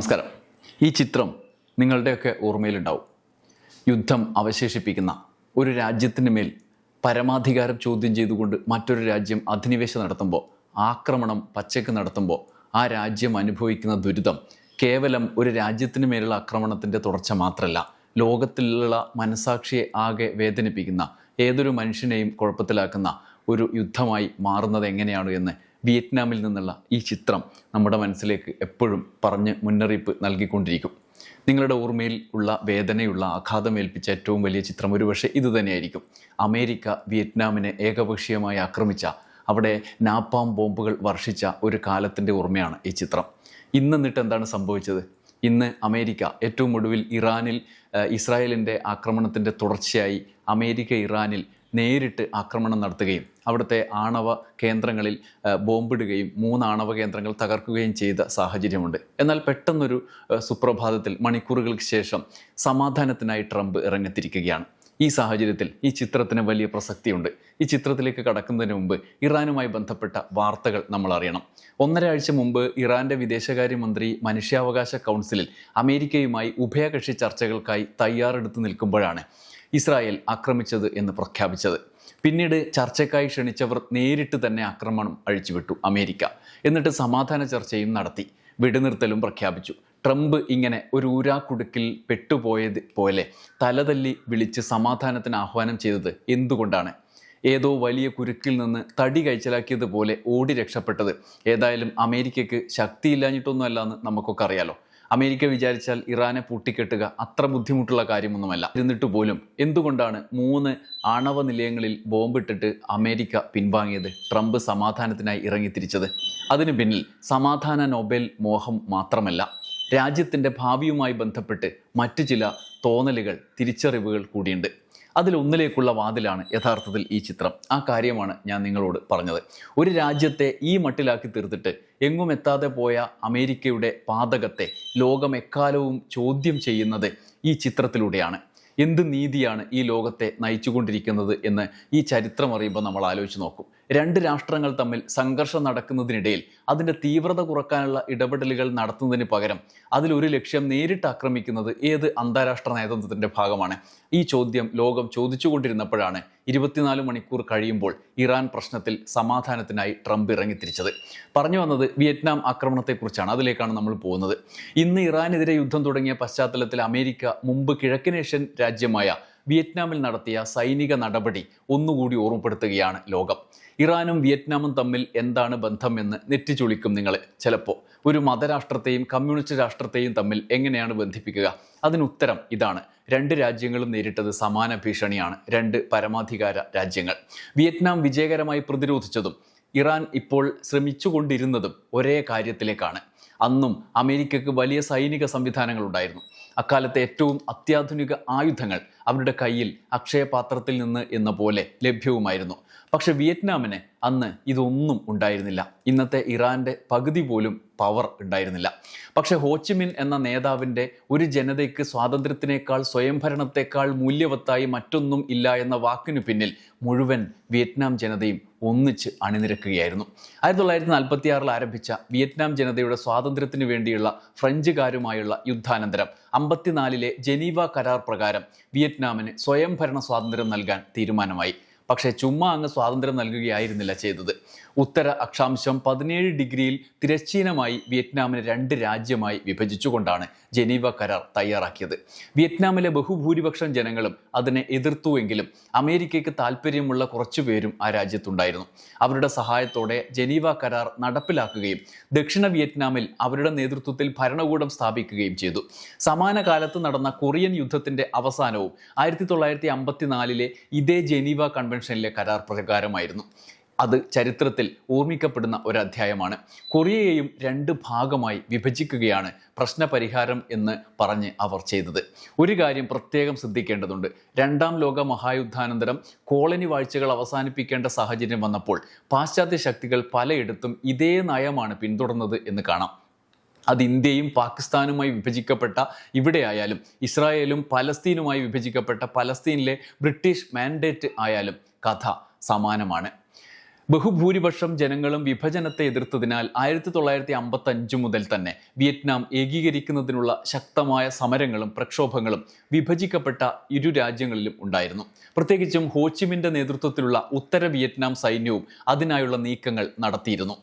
നമസ്കാരം. ഈ ചിത്രം നിങ്ങളുടെയൊക്കെ ഓർമ്മയിലുണ്ടാവും. യുദ്ധം അവശേഷിപ്പിക്കുന്ന ഒരു രാജ്യത്തിന് മേൽ പരമാധികാരം ചോദ്യം ചെയ്തുകൊണ്ട് മറ്റൊരു രാജ്യം അധിനിവേശം നടത്തുമ്പോൾ ആക്രമണം പച്ചയ്ക്ക് നടത്തുമ്പോൾ ആ രാജ്യം അനുഭവിക്കുന്ന ദുരിതം കേവലം ഒരു രാജ്യത്തിന് മേലുള്ള ആക്രമണത്തിന്റെ തുടർച്ച മാത്രമല്ല ലോകത്തിലുള്ള മനസാക്ഷിയെ ആകെ വേദനിപ്പിക്കുന്ന ഏതൊരു മനുഷ്യനെയും കുഴപ്പത്തിലാക്കുന്ന ഒരു യുദ്ധമായി മാറുന്നത് എങ്ങനെയാണ് എന്ന് വിയറ്റ്നാമിൽ നിന്നുള്ള ഈ ചിത്രം നമ്മുടെ മനസ്സിലേക്ക് എപ്പോഴും പറഞ്ഞ് മുന്നറിയിപ്പ് നൽകിക്കൊണ്ടിരിക്കും. നിങ്ങളുടെ ഓർമ്മയിൽ ഉള്ള വേദനയുള്ള ആഘാതമേൽപ്പിച്ച ഏറ്റവും വലിയ ചിത്രം ഒരുപക്ഷെ ഇത് തന്നെയായിരിക്കും. അമേരിക്ക വിയറ്റ്നാമിനെ ഏകപക്ഷീയമായി ആക്രമിച്ച അവിടെ നാപ്പാം ബോംബുകൾ വർഷിച്ച ഒരു കാലത്തിന്റെ ഓർമ്മയാണ് ഈ ചിത്രം. ഇന്ന് എന്നിട്ട് എന്താണ് സംഭവിച്ചത്? ഇന്ന് അമേരിക്ക ഏറ്റവും ഒടുവിൽ ഇറാനിൽ ഇസ്രായേലിന്റെ ആക്രമണത്തിന്റെ തുടർച്ചയായി അമേരിക്ക ഇറാനിൽ നേരിട്ട് ആക്രമണം നടത്തുകയും അവിടുത്തെ ആണവ കേന്ദ്രങ്ങളിൽ ബോംബിടുകയും മൂന്ന് ആണവ കേന്ദ്രങ്ങൾ തകർക്കുകയും ചെയ്ത സാഹചര്യമുണ്ട്. എന്നാൽ പെട്ടെന്നൊരു സുപ്രഭാതത്തിൽ മണിക്കൂറുകൾക്ക് ശേഷം സമാധാനത്തിനായി ട്രംപ് ഇറങ്ങിത്തിരിക്കുകയാണ്. ഈ സാഹചര്യത്തിൽ ഈ ചിത്രത്തിന് വലിയ പ്രസക്തിയുണ്ട്. ഈ ചിത്രത്തിലേക്ക് കടക്കുന്നതിന് മുമ്പ് ഇറാനുമായി ബന്ധപ്പെട്ട വാർത്തകൾ നമ്മൾ അറിയണം. ഒന്നര ആഴ്ച മുമ്പ് ഇറാന്റെ വിദേശകാര്യമന്ത്രി മനുഷ്യാവകാശ കൗൺസിലിൽ അമേരിക്കയുമായി ഉഭയകക്ഷി ചർച്ചകൾക്കായി തയ്യാറെടുത്ത് നിൽക്കുമ്പോഴാണ് ഇസ്രായേൽ ആക്രമിച്ചത് എന്ന് പ്രഖ്യാപിച്ചത്. പിന്നീട് ചർച്ചയ്ക്കായി ക്ഷണിച്ചവർ നേരിട്ട് തന്നെ ആക്രമണം അഴിച്ചുവിട്ടു അമേരിക്ക. എന്നിട്ട് സമാധാന ചർച്ചയും നടത്തി. വെടിനിർത്തലും പ്രഖ്യാപിച്ചു. ട്രംപ് ഇങ്ങനെ ഒരു ഊരാക്കുടുക്കിൽ പെട്ടുപോയത് പോലെ തലതല്ലി വിളിച്ച് സമാധാനത്തിന് ആഹ്വാനം ചെയ്തത് എന്തുകൊണ്ടാണ്? ഏതോ വലിയ കുരുക്കിൽ നിന്ന് തടി കഴിച്ചലാക്കിയതുപോലെ ഓടി രക്ഷപ്പെട്ടത്. ഏതായാലും അമേരിക്കയ്ക്ക് ശക്തിയില്ലാഞ്ഞിട്ടൊന്നുമല്ല എന്ന് നമുക്കൊക്കെ അറിയാലോ. അമേരിക്ക വിചാരിച്ചാൽ ഇറാനെ പൂട്ടിക്കെട്ടുക അത്ര ബുദ്ധിമുട്ടുള്ള കാര്യമൊന്നുമല്ല. എന്നിട്ട് പോലും എന്തുകൊണ്ടാണ് മൂന്ന് ആണവ നിലയങ്ങളിൽ ബോംബിട്ടിട്ട് അമേരിക്ക പിൻവാങ്ങിയത്? ട്രംപ് സമാധാനത്തിനായി ഇറങ്ങിത്തിരിച്ചത്. അതിനു പിന്നിൽ സമാധാന നൊബേൽ മോഹം മാത്രമല്ല. രാജ്യത്തിന്റെ ഭാവിയുമായി ബന്ധപ്പെട്ട് മറ്റു ചില തോന്നലുകൾ തിരിച്ചറിവുകൾ കൂടിയുണ്ട്. അതിലൊന്നിലേക്കുള്ള വാതിലാണ് യഥാർത്ഥത്തിൽ ഈ ചിത്രം. ആ കാര്യമാണ് ഞാൻ നിങ്ങളോട് പറഞ്ഞത്. ഒരു രാജ്യത്തെ ഈ മട്ടിലാക്കി തീർത്തിട്ട് എങ്ങും എത്താതെ പോയ അമേരിക്കയുടെ പാതകത്തെ ലോകമെക്കാലവും ചോദ്യം ചെയ്യുന്നത് ഈ ചിത്രത്തിലൂടെയാണ്. എന്ത് നീതിയാണ് ഈ ലോകത്തെ നയിച്ചുകൊണ്ടിരിക്കുന്നത് എന്ന് ഈ ചരിത്രം അറിയുമ്പോൾ നമ്മൾ ആലോചിച്ച് നോക്കും. രണ്ട് രാഷ്ട്രങ്ങൾ തമ്മിൽ സംഘർഷം നടക്കുന്നതിനിടയിൽ അതിന്റെ തീവ്രത കുറക്കാനുള്ള ഇടപെടലുകൾ നടത്തുന്നതിന് പകരം അതിലൊരു ലക്ഷ്യം നേരിട്ട് ആക്രമിക്കുന്നത് ഏത് അന്താരാഷ്ട്ര നയതന്ത്രത്തിന്റെ ഭാഗമാണ്? ഈ ചോദ്യം ലോകം ചോദിച്ചുകൊണ്ടിരുന്നപ്പോഴാണ് ഇരുപത്തിനാല് മണിക്കൂർ കഴിയുമ്പോൾ ഇറാൻ പ്രശ്നത്തിൽ സമാധാനത്തിനായി ട്രംപ് ഇറങ്ങിത്തിരിച്ചത്. പറഞ്ഞു വന്നത് വിയറ്റ്നാം ആക്രമണത്തെക്കുറിച്ചാണ്. അതിലേക്കാണ് നമ്മൾ പോകുന്നത്. ഇന്ന് ഇറാനെതിരെ യുദ്ധം തുടങ്ങിയ പശ്ചാത്തലത്തിൽ അമേരിക്ക മുമ്പ് കിഴക്കനേഷ്യൻ രാജ്യമായ വിയറ്റ്നാമിൽ നടത്തിയ സൈനിക നടപടി ഒന്നുകൂടി ഓർമ്മപ്പെടുത്തുകയാണ് ലോകം. ഇറാനും വിയറ്റ്നാമും തമ്മിൽ എന്താണ് ബന്ധം എന്ന് നെറ്റിച്ചുളിക്കും നിങ്ങൾ ചിലപ്പോൾ ഒരു മതരാഷ്ട്രത്തെയും കമ്മ്യൂണിസ്റ്റ് രാഷ്ട്രത്തെയും തമ്മിൽ എങ്ങനെയാണ് ബന്ധിപ്പിക്കുക? അതിനുത്തരം ഇതാണ്. രണ്ട് രാജ്യങ്ങളും നേരിട്ടത് സമാന ഭീഷണിയാണ്. രണ്ട് പരമാധികാര രാജ്യങ്ങൾ. വിയറ്റ്നാം വിജയകരമായി പ്രതിരോധിച്ചതും ഇറാൻ ഇപ്പോൾ ശ്രമിച്ചുകൊണ്ടിരുന്നതും ഒരേ കാര്യത്തിലേക്കാണ്. അന്നും അമേരിക്കക്ക് വലിയ സൈനിക സംവിധാനങ്ങളുണ്ടായിരുന്നു അക്കാലത്തെ ഏറ്റവും അത്യാധുനിക ആയുധങ്ങൾ അവരുടെ കയ്യിൽ അക്ഷയപാത്രത്തിൽ നിന്ന് എന്ന പോലെ ലഭ്യവുമായിരുന്നു. പക്ഷെ വിയറ്റ്നാമിന് അന്ന് ഇതൊന്നും ഉണ്ടായിരുന്നില്ല. ഇന്നത്തെ ഇറാന്റെ പകുതി പോലും പവർ ഉണ്ടായിരുന്നില്ല. പക്ഷെ ഹോച്ചിമിൻ എന്ന നേതാവിന്റെ ഒരു ജനതയ്ക്ക് സ്വാതന്ത്ര്യത്തിനേക്കാൾ സ്വയംഭരണത്തെക്കാൾ മൂല്യവത്തായി മറ്റൊന്നും ഇല്ല എന്ന വാക്കിനു പിന്നിൽ മുഴുവൻ വിയറ്റ്നാം ജനതയും ഒന്നിച്ച് അണിനിരക്കുകയായിരുന്നു. ആയിരത്തി തൊള്ളായിരത്തി നാൽപ്പത്തി ആറിൽ ആരംഭിച്ച വിയറ്റ്നാം ജനതയുടെ സ്വാതന്ത്ര്യത്തിന് വേണ്ടിയുള്ള ഫ്രഞ്ചുകാരുമായുള്ള യുദ്ധാനന്തരം അമ്പത്തിനാലിലെ ജനീവ കരാർ പ്രകാരം വിയറ്റ്നാമിന് സ്വയംഭരണ സ്വാതന്ത്ര്യം നൽകാൻ തീരുമാനമായി. പക്ഷേ ചുമ്മാ അങ്ങ് സ്വാതന്ത്ര്യം നൽകുകയായിരുന്നില്ല ചെയ്തത്. ഉത്തര അക്ഷാംശം പതിനേഴ് ഡിഗ്രിയിൽ തിരശ്ചീനമായി വിയറ്റ്നാമിനെ രണ്ട് രാജ്യമായി വിഭജിച്ചുകൊണ്ടാണ് ജനീവ കരാർ തയ്യാറാക്കിയത്. വിയറ്റ്നാമിലെ ബഹുഭൂരിപക്ഷം ജനങ്ങളും അതിനെ എതിർത്തുവെങ്കിലും അമേരിക്കയ്ക്ക് താല്പര്യമുള്ള കുറച്ചുപേരും ആ രാജ്യത്തുണ്ടായിരുന്നു. അവരുടെ സഹായത്തോടെ ജനീവ കരാർ നടപ്പിലാക്കുകയും ദക്ഷിണ വിയറ്റ്നാമിൽ അവരുടെ നേതൃത്വത്തിൽ ഭരണകൂടം സ്ഥാപിക്കുകയും ചെയ്തു. സമാന കാലത്ത് നടന്ന കൊറിയൻ യുദ്ധത്തിന്റെ അവസാനവും ആയിരത്തി തൊള്ളായിരത്തി അമ്പത്തിനാലിലെ ഇതേ ജനീവ കൺവെൻഷനിലെ കരാർ പ്രകാരമായിരുന്നു. അത് ചരിത്രത്തിൽ ഓർമ്മിക്കപ്പെടുന്ന ഒരു അധ്യായമാണ് കൊറിയയെയും രണ്ട് ഭാഗമായി വിഭജിക്കുകയാണ് പ്രശ്നപരിഹാരം എന്ന് പറഞ്ഞ് അവർ ചെയ്തത്. ഒരു കാര്യം പ്രത്യേകം ശ്രദ്ധിക്കേണ്ടതുണ്ട്. രണ്ടാം ലോക മഹായുദ്ധാനന്തരം കോളനി വാഴ്ചകൾ അവസാനിപ്പിക്കേണ്ട സാഹചര്യം വന്നപ്പോൾ പാശ്ചാത്യ ശക്തികൾ പലയിടത്തും ഇതേ നയമാണ് പിന്തുടർന്നത് എന്ന് കാണാം. അത് ഇന്ത്യയും പാകിസ്ഥാനുമായി വിഭജിക്കപ്പെട്ട ഇവിടെയായാലും ഇസ്രായേലും പലസ്തീനുമായി വിഭജിക്കപ്പെട്ട പലസ്തീനിലെ ബ്രിട്ടീഷ് മാൻഡേറ്റ് ആയാലും കഥ സമാനമാണ്. ബഹുഭൂരിപക്ഷം ജനങ്ങളും വിഭജനത്തെ എതിർത്തതിനാൽ ആയിരത്തി തൊള്ളായിരത്തി അമ്പത്തി മുതൽ തന്നെ വിയറ്റ്നാം ഏകീകരിക്കുന്നതിനുള്ള ശക്തമായ സമരങ്ങളും പ്രക്ഷോഭങ്ങളും വിഭജിക്കപ്പെട്ട ഇരു രാജ്യങ്ങളിലും ഉണ്ടായിരുന്നു. പ്രത്യേകിച്ചും ഹോച്ചിമിന്റെ നേതൃത്വത്തിലുള്ള ഉത്തര വിയറ്റ്നാം സൈന്യവും അതിനായുള്ള നീക്കങ്ങൾ നടത്തിയിരുന്നു.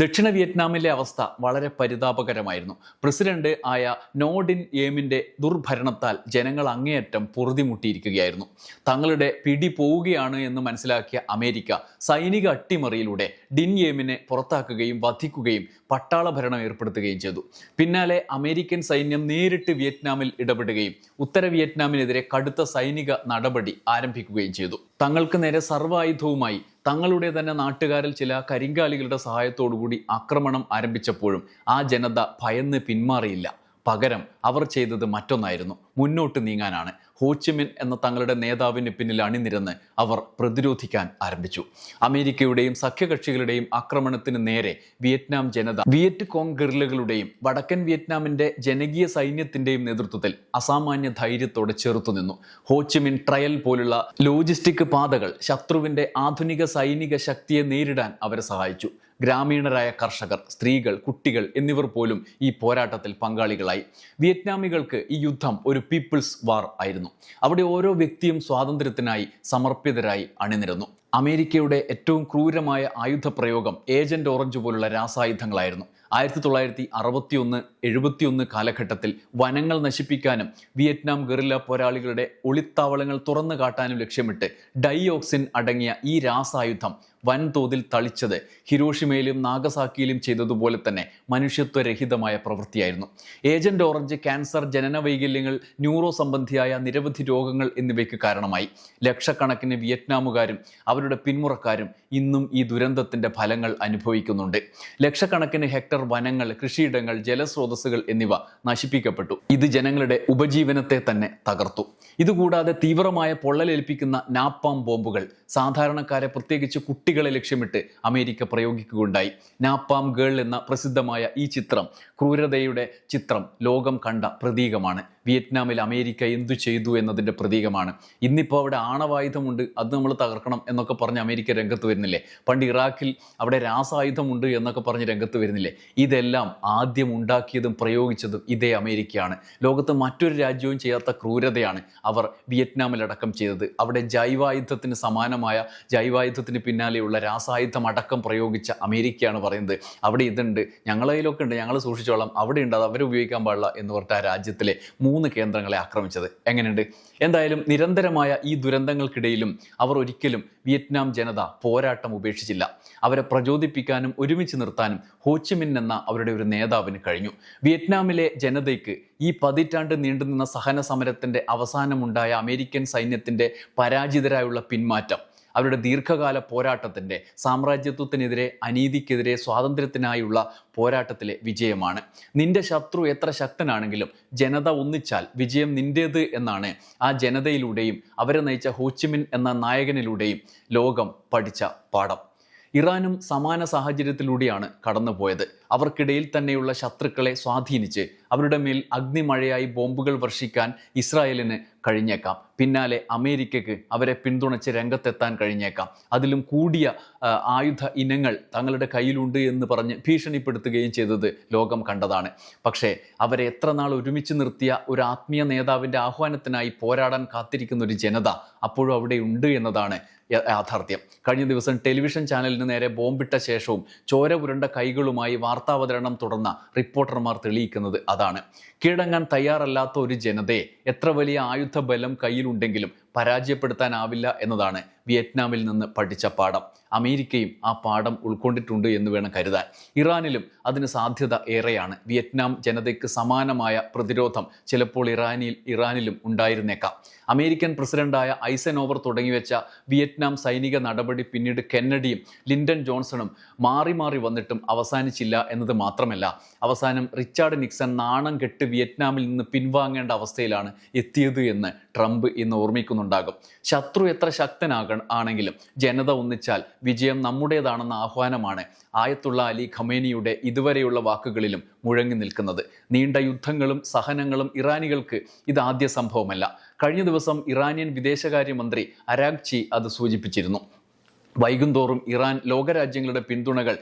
ദക്ഷിണ വിയറ്റ്നാമിലെ അവസ്ഥ വളരെ പരിതാപകരമായിരുന്നു. പ്രസിഡന്റ് ആയ നോഡിൻ ഏമിന്റെ ദുർഭരണത്താൽ ജനങ്ങൾ അങ്ങേയറ്റം പൊറുതിമുട്ടിയിരിക്കുകയായിരുന്നു. തങ്ങളുടെ പിടി പോവുകയാണ് എന്ന് മനസ്സിലാക്കിയ അമേരിക്ക സൈനിക അട്ടിമറിയിലൂടെ ഡിൻ ഏമിനെ പുറത്താക്കുകയും വധിക്കുകയും പട്ടാള ഭരണം ഏർപ്പെടുത്തുകയും ചെയ്തു. പിന്നാലെ അമേരിക്കൻ സൈന്യം നേരിട്ട് വിയറ്റ്നാമിൽ ഇടപെടുകയും ഉത്തര വിയറ്റ്നാമിനെതിരെ കടുത്ത സൈനിക നടപടി ആരംഭിക്കുകയും ചെയ്തു. തങ്ങൾക്ക് നേരെ സർവായുധവുമായി തങ്ങളുടെ തന്നെ നാട്ടുകാരിൽ ചില കരിങ്കാലികളുടെ സഹായത്തോടുകൂടി ആക്രമണം ആരംഭിച്ചപ്പോഴും ആ ജനത ഭയന്ന് പിന്മാറിയില്ല. പകരം അവർ ചെയ്തത് മറ്റൊന്നായിരുന്നു. മുന്നോട്ട് നീങ്ങാനാണ്. ഹോച്ചിമിൻ എന്ന തങ്ങളുടെ നേതാവിന് പിന്നിൽ അണിനിരന്ന് അവർ പ്രതിരോധിക്കാൻ ആരംഭിച്ചു. അമേരിക്കയുടെയും സഖ്യകക്ഷികളുടെയും ആക്രമണത്തിന് നേരെ വിയറ്റ്നാം ജനത വിയറ്റ് കോങ് ഗറിലുകളുടെയും വടക്കൻ വിയറ്റ്നാമിന്റെ ജനകീയ സൈന്യത്തിന്റെയും നേതൃത്വത്തിൽ അസാമാന്യ ധൈര്യത്തോടെ ചെറുത്തുനിന്നു ഹോച്ചിമിൻ ട്രയൽ പോലുള്ള ലോജിസ്റ്റിക് പാതകൾ ശത്രുവിന്റെ ആധുനിക സൈനിക ശക്തിയെ നേരിടാൻ അവരെ സഹായിച്ചു. ഗ്രാമീണരായ കർഷകർ സ്ത്രീകൾ കുട്ടികൾ എന്നിവർ പോലും ഈ പോരാട്ടത്തിൽ പങ്കാളികളായി. വിയറ്റ്നാമികൾക്ക് ഈ യുദ്ധം ഒരു പീപ്പിൾസ് വാർ ആയിരുന്നു. അവിടെ ഓരോ വ്യക്തിയും സ്വാതന്ത്ര്യത്തിനായി സമർപ്പിതരായി അണിനിരന്നു. അമേരിക്കയുടെ ഏറ്റവും ക്രൂരമായ ആയുധ പ്രയോഗം ഏജന്റ് ഓറഞ്ച് പോലുള്ള രാസായുധങ്ങളായിരുന്നു. ആയിരത്തി തൊള്ളായിരത്തി അറുപത്തിയൊന്ന് എഴുപത്തിയൊന്ന് കാലഘട്ടത്തിൽ വനങ്ങൾ നശിപ്പിക്കാനും വിയറ്റ്നാം ഗറില്ല പോരാളികളുടെ ഒളിത്താവളങ്ങൾ തുറന്നു കാട്ടാനും ലക്ഷ്യമിട്ട് ഡൈഓക്സിൻ അടങ്ങിയ ഈ രാസായുധം വൻതോതിൽ തളിച്ചത് ഹിരോഷിമയിലും നാഗസാക്കിയിലും ചെയ്തതുപോലെ തന്നെ മനുഷ്യത്വരഹിതമായ പ്രവൃത്തിയായിരുന്നു. ഏജന്റ് ഓറഞ്ച് ക്യാൻസർ ജനന വൈകല്യങ്ങൾ ന്യൂറോ സംബന്ധിയായ നിരവധി രോഗങ്ങൾ എന്നിവയ്ക്ക് കാരണമായി. ലക്ഷക്കണക്കിന് വിയറ്റ്നാമുകാരും അവരുടെ പിന്മുറക്കാരും ഇന്നും ഈ ദുരന്തത്തിന്റെ ഫലങ്ങൾ അനുഭവിക്കുന്നുണ്ട്. ലക്ഷക്കണക്കിന് ഹെക്ടർ വനങ്ങൾ കൃഷിയിടങ്ങൾ ജലസ്രോതസ്സുകൾ എന്നിവ നശിപ്പിക്കപ്പെട്ടു. ഇത് ജനങ്ങളുടെ ഉപജീവനത്തെ തന്നെ തകർത്തു. ഇതുകൂടാതെ തീവ്രമായ പൊള്ളലേൽപ്പിക്കുന്ന നാപ്പാം ബോംബുകൾ സാധാരണക്കാരെ പ്രത്യേകിച്ച് കുട്ടികളെ ലക്ഷ്യമിട്ട് അമേരിക്ക പ്രയോഗിക്കുകയുണ്ടായി. നാപ്പാം ഗേൾ എന്ന പ്രസിദ്ധമായ ഈ ചിത്രം ക്രൂരതയുടെ ചിത്രം ലോകം കണ്ട പ്രതീകമാണ്. വിയറ്റ്നാമിൽ അമേരിക്ക എന്തു ചെയ്തു എന്നതിന്റെ പ്രതീകമാണ്. ഇന്നിപ്പോൾ അവിടെ ആണവായുധമുണ്ട് അത് നമ്മൾ തകർക്കണം എന്നൊക്കെ പറഞ്ഞ് അമേരിക്ക രംഗത്ത് വരുന്നില്ലേ? പണ്ട് ഇറാഖിൽ അവിടെ രാസായുധമുണ്ട് എന്നൊക്കെ പറഞ്ഞ് രംഗത്ത് വരുന്നില്ലേ? ഇതെല്ലാം ആദ്യം ഉണ്ടാക്കിയതും പ്രയോഗിച്ചതും ഇതേ അമേരിക്കയാണ്. ലോകത്ത് മറ്റൊരു രാജ്യവും ചെയ്യാത്ത ക്രൂരതയാണ് അവർ വിയറ്റ്നാമിലടക്കം ചെയ്തത്. അവിടെ ജൈവായുധത്തിന് സമാനമായ ജൈവായുധത്തിന് പിന്നാലെയുള്ള രാസായുധം അടക്കം പ്രയോഗിച്ച അമേരിക്കയാണ് പറയുന്നത്. അവിടെ ഇതുണ്ട് ഞങ്ങളതിലൊക്കെ ഉണ്ട് ഞങ്ങൾ സൂക്ഷിച്ചോളാം അവിടെ ഉണ്ട് അത് അവർ ഉപയോഗിക്കാൻ പാടില്ല എന്ന് പറഞ്ഞിട്ട് ആ രാജ്യത്തിലെ കേന്ദ്രങ്ങളെ ആക്രമിച്ചത്. എങ്ങനെയുണ്ട്? എന്തായാലും നിരന്തരമായ ഈ ദുരന്തങ്ങൾക്കിടയിലും അവർ ഒരിക്കലും വിയറ്റ്നാം ജനത പോരാട്ടം ഉപേക്ഷിച്ചില്ല. അവരെ പ്രചോദിപ്പിക്കാനും ഒരുമിച്ച് നിർത്താനും ഹോച്ചിമിൻ എന്ന അവരുടെ ഒരു നേതാവിന് കഴിഞ്ഞു. വിയറ്റ്നാമിലെ ജനതയ്ക്ക് ഈ പതിറ്റാണ്ട് നീണ്ടുനിന്ന സഹന സമരത്തിന്റെ അവസാനമുണ്ടായ അമേരിക്കൻ സൈന്യത്തിന്റെ പരാജിതരായുള്ള പിന്മാറ്റം അവരുടെ ദീർഘകാല പോരാട്ടത്തിന്റെ സാമ്രാജ്യത്വത്തിനെതിരെ അനീതിക്കെതിരെ സ്വാതന്ത്ര്യത്തിനായുള്ള പോരാട്ടത്തിലെ വിജയമാണ്. നിന്റെ ശത്രു എത്ര ശക്തനാണെങ്കിലും ജനത ഒന്നിച്ചാൽ വിജയം നിന്റേത് എന്നാണ് ആ ജനതയിലൂടെയും അവരെ നയിച്ച ഹോച്ചിമിൻ എന്ന നായകനിലൂടെയും ലോകം പഠിച്ച പാഠം. ഇറാനും സമാന സാഹചര്യത്തിലൂടെയാണ് കടന്നുപോയത്. അവർക്കിടയിൽ തന്നെയുള്ള ശത്രുക്കളെ സ്വാധീനിച്ച് അവരുടെ മേൽ അഗ്നിമഴയായി ബോംബുകൾ വർഷിക്കാൻ ഇസ്രായേലിന് കഴിഞ്ഞേക്കാം. പിന്നാലെ അമേരിക്കയ്ക്ക് അവരെ പിന്തുണച്ച് രംഗത്തെത്താൻ കഴിഞ്ഞേക്കാം. അതിലും കൂടിയ ആയുധ ഇനങ്ങൾ തങ്ങളുടെ കയ്യിലുണ്ട് എന്ന് പറഞ്ഞ് ഭീഷണിപ്പെടുത്തുകയും ചെയ്തത് ലോകം കണ്ടതാണ്. പക്ഷേ അവരെ എത്ര നാൾ ഒരുമിച്ച് നിർത്തിയ ഒരു ആത്മീയ നേതാവിന്റെ ആഹ്വാനത്തിനായി പോരാടാൻ കാത്തിരിക്കുന്ന ഒരു ജനത അപ്പോഴും അവിടെ ഉണ്ട് എന്നതാണ് യാഥാർത്ഥ്യം. കഴിഞ്ഞ ദിവസം ടെലിവിഷൻ ചാനലിന് നേരെ ബോംബിട്ട ശേഷവും ചോര പുരണ്ട കൈകളുമായി വാർത്താവതരണം തുടർന്ന റിപ്പോർട്ടർമാർ തെളിയിക്കുന്നത് അതാണ്. കീഴടങ്ങാൻ തയ്യാറല്ലാത്ത ഒരു ജനതയെ എത്ര വലിയ ആയുധ ബലം കയ്യിലുണ്ടെങ്കിലും പരാജയപ്പെടുത്താനാവില്ല എന്നതാണ് വിയറ്റ്നാമിൽ നിന്ന് പഠിച്ച പാഠം. അമേരിക്കയും ആ പാഠം ഉൾക്കൊണ്ടിട്ടുണ്ട് എന്ന് വേണം കരുതാൻ. ഇറാനിലും അതിന് സാധ്യത ഏറെയാണ്. വിയറ്റ്നാം ജനതയ്ക്ക് സമാനമായ പ്രതിരോധം ചിലപ്പോൾ ഇറാനിൽ ഇറാനിലും ഉണ്ടായിരുന്നേക്കാം. അമേരിക്കൻ പ്രസിഡന്റായ ഐസൻ ഓവർ തുടങ്ങിവെച്ച വിയറ്റ്നാം സൈനിക നടപടി പിന്നീട് കെന്നഡിയും ലിൻഡൻ ജോൺസണും മാറി മാറി വന്നിട്ടും അവസാനിച്ചില്ല എന്നത് മാത്രമല്ല അവസാനം റിച്ചാർഡ് നിക്സൺ നാണം കെട്ട് വിയറ്റ്നാമിൽ നിന്ന് പിൻവാങ്ങേണ്ട അവസ്ഥയിലാണ് എത്തിയത് എന്ന് ട്രംപ് ഇന്ന് ഓർമ്മിക്കുന്നുണ്ടാകും ശത്രു എത്ര ശക്തനാക ആണെങ്കിലും ജനത ഒന്നിച്ചാൽ വിജയം നമ്മുടേതാണെന്ന ആഹ്വാനമാണ് ആയത്തുള്ള അലി ഖമേനിയുടെ ഇതുവരെയുള്ള വാക്കുകളിലും മുഴങ്ങി നിൽക്കുന്നത്. നീണ്ട യുദ്ധങ്ങളും സഹനങ്ങളും ഇറാനികൾക്ക് ഇത് ആദ്യ സംഭവമല്ല. കഴിഞ്ഞ ദിവസം ഇറാനിയൻ വിദേശകാര്യമന്ത്രി അരാഗ്ചി അത് സൂചിപ്പിച്ചിരുന്നു. വൈകുന്തോറും ഇറാൻ ലോകരാജ്യങ്ങളുടെ പിന്തുണകൾ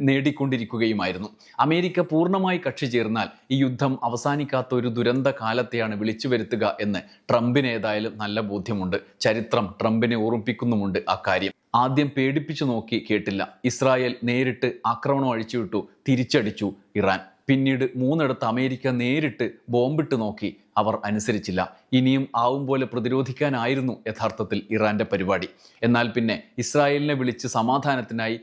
നേടിക്കൊണ്ടിരിക്കുകയുമായിരുന്നു. അമേരിക്ക പൂർണമായി കക്ഷി ചേർന്നാൽ ഈ യുദ്ധം അവസാനിക്കാത്ത ഒരു ദുരന്ത കാലത്തെയാണ് വിളിച്ചു വരുത്തുക എന്ന് ട്രംപിന് ഏതായാലും നല്ല ബോധ്യമുണ്ട്. ചരിത്രം ട്രംപിനെ ഓർമ്മിപ്പിക്കുന്നുമുണ്ട് അക്കാര്യം. ആദ്യം പേടിപ്പിച്ചു നോക്കി കേട്ടില്ല. ഇസ്രായേൽ നേരിട്ട് ആക്രമണം അഴിച്ചുവിട്ടു തിരിച്ചടിച്ചു ഇറാൻ. പിന്നീട് മൂന്നിടത്ത് അമേരിക്ക നേരിട്ട് ബോംബിട്ട് നോക്കി അവർ അനുസരിച്ചില്ല. ഇനിയും ആവും പോലെ പ്രതിരോധിക്കാനായിരുന്നു യഥാർത്ഥത്തിൽ ഇറാന്റെ പരിപാടി. എന്നാൽ പിന്നെ ഇസ്രായേലിനെ വിളിച്ച് സമാധാനത്തിനായി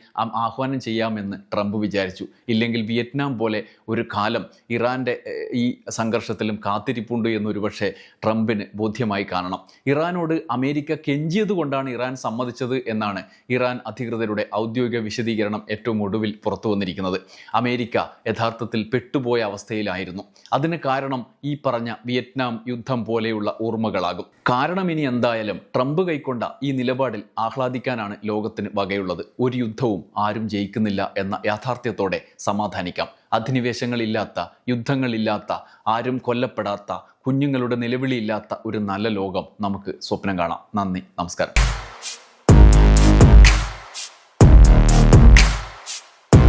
ആഹ്വാനം ചെയ്യാമെന്ന് ട്രംപ് വിചാരിച്ചു. ഇല്ലെങ്കിൽ വിയറ്റ്നാം പോലെ ഒരു കാലം ഇറാന്റെ ഈ സംഘർഷത്തിലും കാത്തിരിപ്പുണ്ട് എന്നൊരു പക്ഷേ ട്രംപിന് ബോധ്യമായി കാണണം. ഇറാനോട് അമേരിക്ക കെഞ്ചിയത് കൊണ്ടാണ് ഇറാൻ സമ്മതിച്ചത് എന്നാണ് ഇറാൻ അധികൃതരുടെ ഔദ്യോഗിക വിശദീകരണം ഏറ്റവും ഒടുവിൽ പുറത്തു വന്നിരിക്കുന്നത്. അമേരിക്ക യഥാർത്ഥത്തിൽ പെട്ടുപോയ അവസ്ഥയിലായിരുന്നു. അതിന് കാരണം ഈ പറഞ്ഞ വിയറ്റ്നാം യുദ്ധം പോലെയുള്ള ഓർമ്മകളാകും. കാരണം ഇനി എന്തായാലും ട്രംപ് കൈക്കൊണ്ട ഈ നിലപാടിൽ ആഹ്ലാദിക്കാനാണ് ലോകത്തിന് വകയുള്ളത്. ഒരു യുദ്ധവും ആരും ജയിക്കുന്നില്ല എന്ന യാഥാർത്ഥ്യത്തോടെ സമാധാനിക്കാം. അധിനിവേശങ്ങളില്ലാത്ത യുദ്ധങ്ങളില്ലാത്ത ആരും കൊല്ലപ്പെടാത്ത കുഞ്ഞുങ്ങളുടെ നിലവിളിയില്ലാത്ത ഒരു നല്ല ലോകം നമുക്ക് സ്വപ്നം കാണാം. നന്ദി നമസ്കാരം.